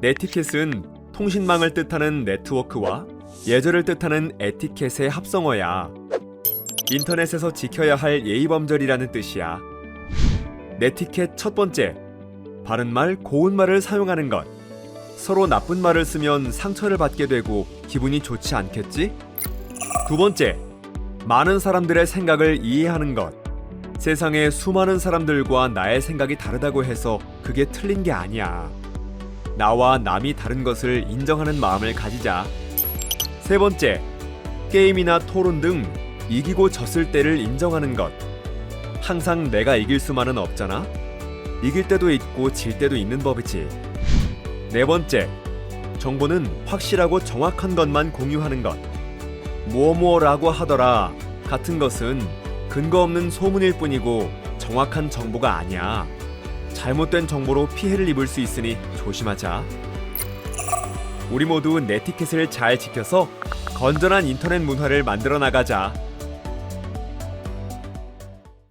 네티켓은 통신망을 뜻하는 네트워크와 예절을 뜻하는 에티켓의 합성어야. 인터넷에서 지켜야 할 예의범절이라는 뜻이야. 네티켓 첫 번째. 바른 말, 고운 말을 사용하는 것. 서로 나쁜 말을 쓰면 상처를 받게 되고 기분이 좋지 않겠지? 두 번째. 많은 사람들의 생각을 이해하는 것. 세상에 수많은 사람들과 나의 생각이 다르다고 해서 그게 틀린 게 아니야. 나와 남이 다른 것을 인정하는 마음을 가지자. 세 번째, 게임이나 토론 등 이기고 졌을 때를 인정하는 것. 항상 내가 이길 수만은 없잖아. 이길 때도 있고 질 때도 있는 법이지. 네 번째, 정보는 확실하고 정확한 것만 공유하는 것. 뭐뭐라고 하더라 같은 것은 근거 없는 소문일 뿐이고 정확한 정보가 아니야. 잘못된 정보로 피해를 입을 수 있으니 조심하자. 우리 모두 네티켓을 잘 지켜서 건전한 인터넷 문화를 만들어 나가자.